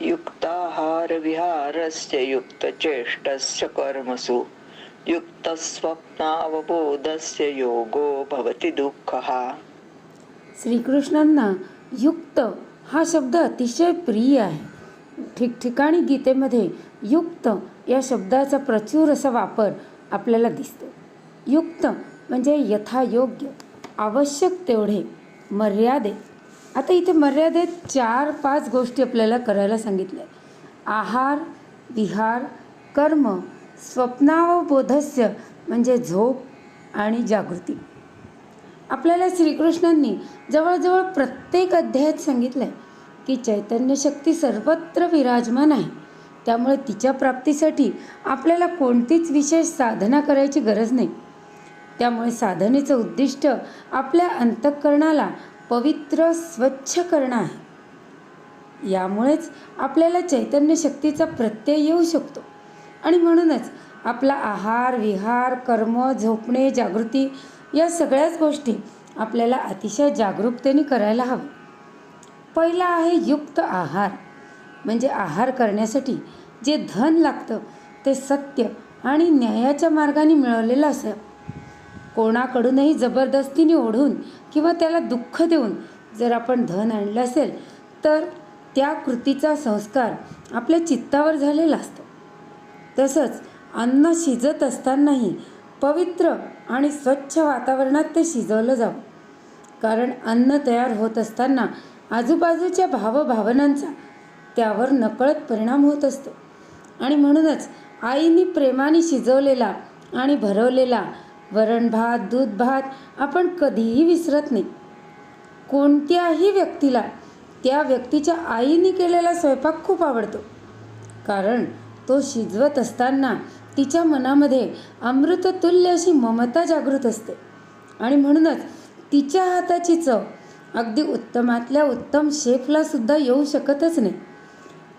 युक्ताहार विहारस्य युक्तचेष्टस्य कर्मसु। युक्तस्वप्नावबोधस्य योगो भवति दुःखः। श्रीकृष्णांना युक्त हा शब्द अतिशय प्रिय आहे. ठिकठिकाणी गीतेमध्ये युक्त या शब्दाचा प्रचूर असा वापर आपल्याला दिसतो. युक्त म्हणजे यथायोग्य आवश्यक तेवढे मर्यादेत आता इथे मर्यादेत चार पाच गोष्टी आपल्याला करायला सांगितल्या. आहार विहार कर्म स्वप्नावबोधस्य म्हणजे झोप आणि जागृती. आपल्याला श्रीकृष्णांनी जवळजवळ प्रत्येक अध्यायात सांगितलं आहे की चैतन्य शक्ती सर्वत्र विराजमान आहे. त्यामुळे तिच्या प्राप्तीसाठी आपल्याला कोणतीच विशेष साधना करायची गरज नाही. त्यामुळे साधनेचं उद्दिष्ट आपल्या अंतःकरणाला पवित्र स्वच्छ करणं आहे. यामुळेच आपल्याला चैतन्य शक्तीचा प्रत्यय येऊ शकतो. आणि म्हणूनच आपला आहार विहार कर्म झोपणे जागृती या सगळ्याच गोष्टी आपल्याला अतिशय जागरूकतेने करायला हवं पहिला आहे युक्त आहार. म्हणजे आहार करण्यासाठी जे धन लागतं ते सत्य आणि न्यायाच्या मार्गाने मिळवलेलं असं कोणाकडूनही जबरदस्तीने ओढून किंवा त्याला दुःख देऊन जर आपण धन आणलं असेल तर त्या कृतीचा संस्कार आपल्या चित्तावर झालेला असतो. तसंच अन्न शिजत असतानाही पवित्र आणि स्वच्छ वातावरणात ते शिजवलं जावं. कारण अन्न तयार होत असताना आजूबाजूच्या भावभावनांचा त्यावर नकळत परिणाम होत असतो. आणि म्हणूनच आईने प्रेमाने शिजवलेला आणि भरवलेला वरण भात दूध भात आपण कधीही विसरत नाही. कोणत्याही व्यक्तीला त्या व्यक्तीच्या आईने केलेला स्वयंपाक खूप आवडतो. कारण तो शिजवत असताना तिच्या मनामध्ये अमृततुल्य अशी ममता जागृत असते. आणि म्हणूनच तिच्या हाताची चव अगदी उत्तमातल्या उत्तम शेफला सुद्धा येऊ शकतच नाही.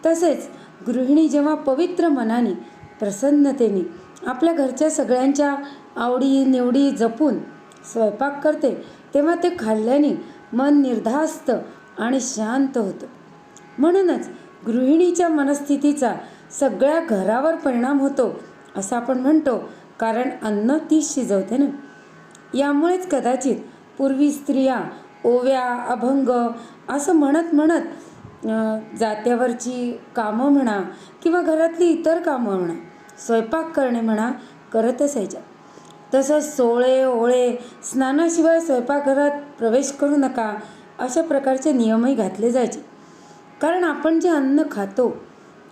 तसेच गृहिणी जेव्हा पवित्र मनाने प्रसन्नतेने आपल्या घरच्या सगळ्यांच्या आवडी निवडी जपून स्वयंपाक करते तेव्हा ते खाल्ल्याने मन निर्धास्त आणि शांत होतं. म्हणूनच गृहिणीच्या मनस्थितीचा सगळ्या घरावर परिणाम होतो असं आपण म्हणतो कारण अन्न तीच शिजवते ना. यामुळेच कदाचित पूर्वी स्त्रिया ओव्या अभंग असं म्हणत म्हणत जात्यावरची कामं म्हणा किंवा घरातली इतर कामं म्हणा स्वयंपाक करणे म्हणा करत असायच्या. तसंच सोळे ओळे स्नानाशिवाय स्वयंपाकघरात प्रवेश करू नका अशा प्रकारचे नियमही घातले जायचे. कारण आपण जे अन्न खातो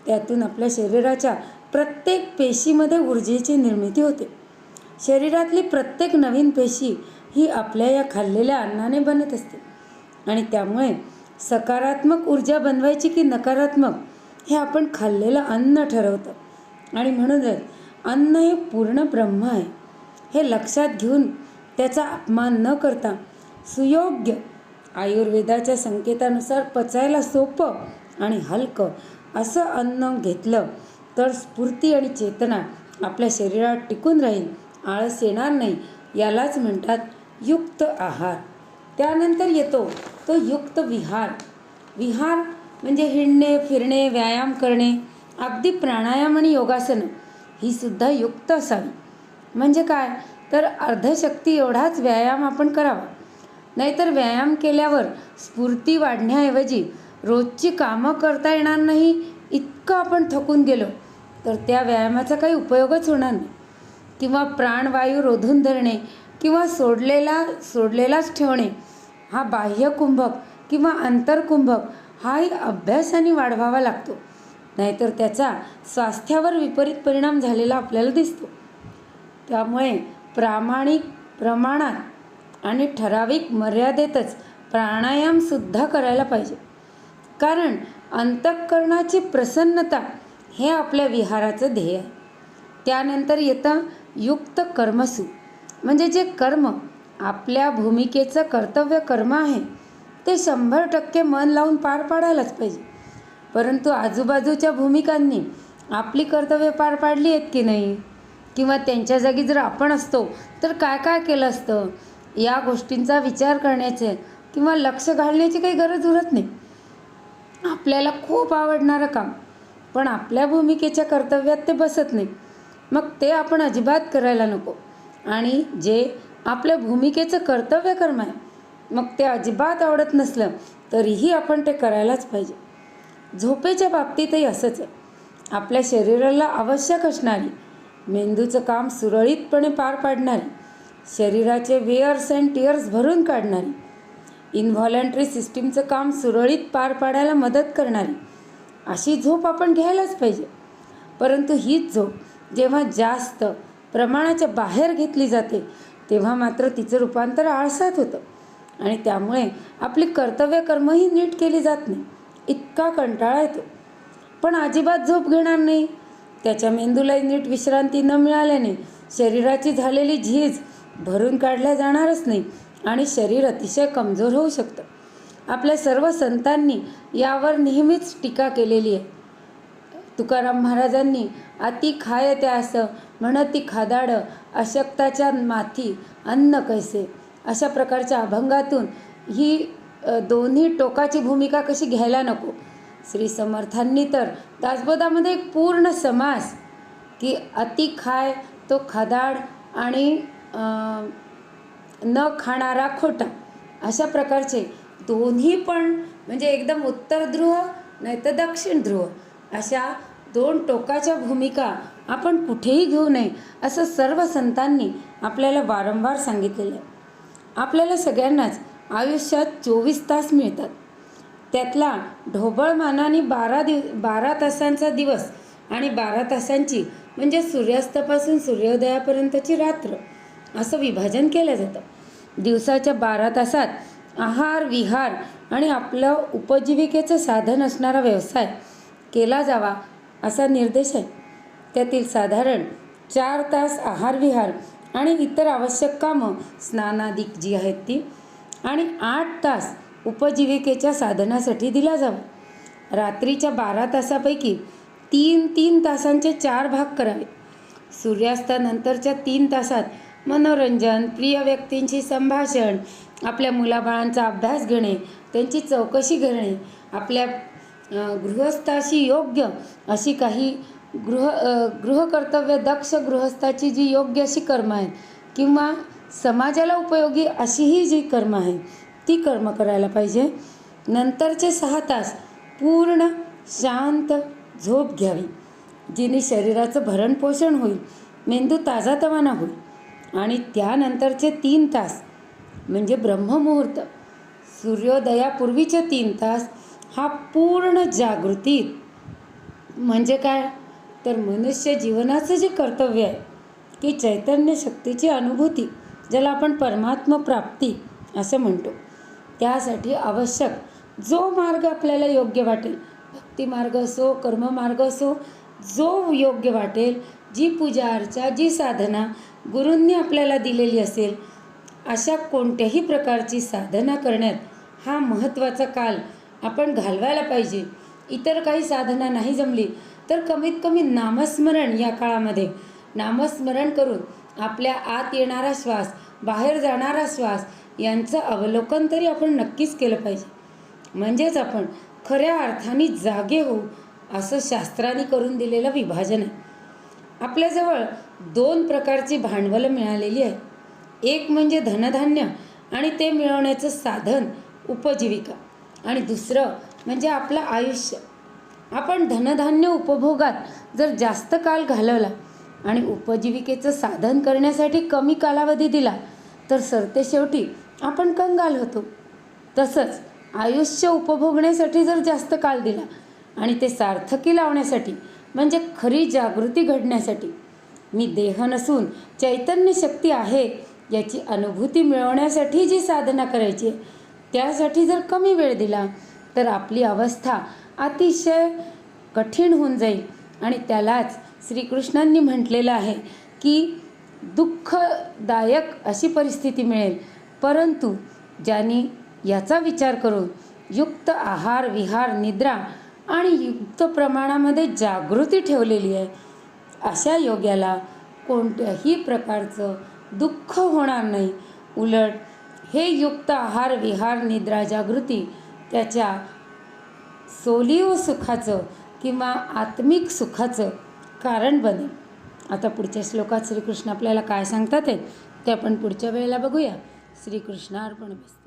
त्यातून आपल्या शरीराच्या प्रत्येक पेशीमध्ये ऊर्जेची निर्मिती होते. शरीरातली प्रत्येक नवीन पेशी ही आपल्या या खाल्लेल्या अन्नाने बनत असते. आणि त्यामुळे सकारात्मक ऊर्जा बनवायची की नकारात्मक हे आपण खाल्लेलं अन्न ठरवतं. आणि म्हणूनच अन्न हे पूर्ण ब्रह्म आहे. हे लक्षात घेऊन त्याचा अपमान न करता सुयोग्य आयुर्वेदाच्या संकेतानुसार पचायला सोपं आणि हलकं असं अन्न घेतलं तर स्फूर्ती आणि चेतना आपल्या शरीरात टिकून राहील. आळस येणार नाही यालाच म्हणतात युक्त आहार. त्यानंतर येतो तो युक्त विहार. विहार म्हणजे हिंडणे फिरणे व्यायाम करणे अगदी प्राणायाम आणि योगासनं ही सुद्धा युक्त असावी. म्हणजे काय? तर अर्धशक्ती एवढाच व्यायाम आपण करावा. नाहीतर व्यायाम केल्यावर स्फूर्ती वाढण्याऐवजी रोजची कामं करता येणार नाही इतकं आपण थकून गेलो. तर त्या व्यायामाचा काही उपयोगच होणार नाही. किंवा प्राणवायू रोधून धरणे किंवा सोडलेला सोडलेलाच ठेवणे हा बाह्य कुंभक किंवा आंतरकुंभक हाही अभ्यासाने वाढवावा लागतो. नाहीतर त्याचा स्वास्थ्यावर विपरीत परिणाम झालेला आपल्याला दिसतो. त्यामुळे प्रामाणिक प्रमाणात आणि ठराविक मर्यादेतच प्राणायामसुद्धा करायला पाहिजे. कारण अंतःकरणाची प्रसन्नता हे आपल्या विहाराचं ध्येय आहे. त्यानंतर येतं युक्त कर्मसू. म्हणजे जे कर्म आपल्या भूमिकेचं कर्तव्य कर्म आहे ते शंभर टक्के मन लावून पार पाडायलाच पाहिजे. परंतु आजूबाजूच्या भूमिकांनी आपली कर्तव्य पार पाडली आहेत की नाही? किंवा त्यांच्या जागी जर आपण असतो तर काय काय केलं असतं? या गोष्टींचा विचार करण्याचे किंवा लक्ष घालण्याची काही गरज उरत नाही. आपल्याला खूप आवडणारं काम पण आपल्या भूमिकेच्या कर्तव्यात ते बसत नाही. मग ते आपण अजिबात करायला नको. आणि जे आपल्या भूमिकेचं कर्तव्य कर्म आहे मग ते अजिबात आवडत नसलं तरीही आपण ते करायलाच पाहिजे. झोपेच्या बाबतीतही असंच आहे. आपल्या शरीराला आवश्यक असणारी मेंदूचं काम सुरळीतपणे पार पाडणारी शरीराचे वेअर्स अँड टिअर्स भरून काढणारी इन्व्हॉलंटरी सिस्टीमचं काम सुरळीत पार पाडायला मदत करणारी अशी झोप आपण घ्यायलाच पाहिजे. परंतु हीच झोप जेव्हा जास्त प्रमाणाच्या बाहेर घेतली जाते तेव्हा मात्र तिचं रूपांतर आळसात होतं आणि त्यामुळे आपली कर्तव्य कर्मही नीट केली जात नाही. इतका कंटाळा येतो. पण अजिबात झोप घेणार नाही. त्याच्या मेंदूला नीट विश्रांती न मिळाल्याने शरीराची झालेली झीज भरून काढल्या जाणारच नाही आणि शरीर अतिशय कमजोर होऊ शकतं. आपल्या सर्व संतांनी यावर नेहमीच टीका केलेली आहे. तुकाराम महाराजांनी अति खाय त्यास म्हणती खादाड अशक्ताच्या माथी अन्न कैसे? अशा प्रकारच्या अभंगातून ही दोन्ही टोकाची भूमिका कशी घ्यायला नको? श्री समर्थांनी तर दासबोधामध्ये एक पूर्ण समास की अति खाय तो खादाड आणि न खाणारा खोटा अशा प्रकारचे दोन्ही पण म्हणजे एकदम उत्तर ध्रुव नाही तर दक्षिण ध्रुव अशा दोन टोकाच्या भूमिका आपण कुठेही घेऊ नये असं सर्व संतांनी आपल्याला वारंवार सांगितलेलं आहे. आपल्याला सगळ्यांनाच आयुष्यात चोवीस तास मिळतात. त्यातला ढोबळ मानाने बारा दिव बारा तासांचा दिवस आणि बारा तासांची म्हणजे सूर्यास्तापासून सूर्योदयापर्यंतची रात्र असं विभाजन केलं जातं. दिवसाच्या बारा तासात आहार विहार आणि आपलं उपजीविकेचं साधन असणारा व्यवसाय केला जावा असा निर्देश आहे. त्यातील साधारण चार तास आहार विहार आणि इतर आवश्यक कामं स्नानादिक जी आहेत ती आणि आठ तास उपजीविकेच्या साधनासाठी दिला जावा. रात्रीच्या बारा तासापैकी तीन तीन तासांचे चार भाग करावे. सूर्यास्तानंतरच्या तीन तासात मनोरंजन प्रिय व्यक्तींशी संभाषण आपल्या मुलाबाळांचा अभ्यास घेणे त्यांची चौकशी करणे आपल्या गृहस्थाशी योग्य अशी काही गृह गृहकर्तव्य दक्ष गृहस्थाची जी योग्य अशी कर्म आहेत किंवा समाजाला उपयोगी अशीही जी कर्म आहे ती कर्म करायला पाहिजे. नंतरचे सहा तास पूर्ण शांत झोप घ्यावी जिने शरीराचं भरणपोषण होईल मेंदू ताजातवाना होईल. आणि त्यानंतरचे तीन तास म्हणजे ब्रह्ममुहूर्त सूर्योदयापूर्वीचे तीन तास हा पूर्ण जागृतीत म्हणजे काय? तर मनुष्य जीवनाचं जे कर्तव्य आहे की चैतन्य शक्तीची अनुभूती ज्याला आपण परमात्म प्राप्ती असं म्हणतो. त्यासाठी आवश्यक. जो मार्ग आपल्याला योग्य वाटेल भक्ती मार्ग असो कर्ममार्ग असो जो योग्य वाटेल जी पूजा अर्चा जी साधना गुरूंनी आपल्याला दिलेली असेल अशा कोणत्याही प्रकारची साधना करण्यात हा महत्त्वाचा काल आपण घालवायला पाहिजे. इतर काही साधना नाही जमली तर कमीत कमी नामस्मरण या काळामध्ये. नामस्मरण करून आपल्या आत येणारा श्वास बाहेर जाणारा श्वास यांचं अवलोकन तरी आपण नक्कीच केलं पाहिजे. म्हणजेच आपण खऱ्या अर्थाने जागे होऊ असं शास्त्राने करून दिलेलं विभाजन आहे. आपल्याजवळ दोन प्रकारची भांडवलं मिळालेली आहेत एक म्हणजे धनधान्य आणि ते मिळवण्याचं साधन उपजीविका आणि दुसरं म्हणजे आपलं आयुष्य. आपण धनधान्य उपभोगात जर जास्त काल घालवला आणि उपजीविकेचं साधन करण्यासाठी कमी कालावधी दिला तर सरतेशेवटी आपण कंगाल होतो. तसंच आयुष्य उपभोगण्यासाठी जर जास्त काळ दिला आणि ते सार्थकी लावण्यासाठी म्हणजे खरी जागृती घडण्यासाठी मी देह नसून चैतन्य शक्ती आहे याची अनुभूती मिळवण्यासाठी जी साधना करायची आहे त्यासाठी जर कमी वेळ दिला तर आपली अवस्था अतिशय कठीण होऊन जाईल आणि त्यालाच श्रीकृष्णांनी म्हटलेलं आहे की दुःखदायक अशी परिस्थिती मिळेल. परंतु ज्यांनी याचा विचार करून युक्त आहार विहार निद्रा आणि युक्त प्रमाणामध्ये जागृती ठेवलेली आहे अशा योग्याला कोणत्याही प्रकारचं दुःख होणार नाही. उलट हे युक्त आहार विहार निद्रा जागृती त्याच्या सोलीव सुखाचं किंवा आत्मिक सुखाचं कारण बनेल आता पुढच्या श्लोकात श्रीकृष्ण आपल्याला काय सांगतात ते आपण पुढच्या वेळेला बघूया. श्रीकृष्णार्पण मस्तु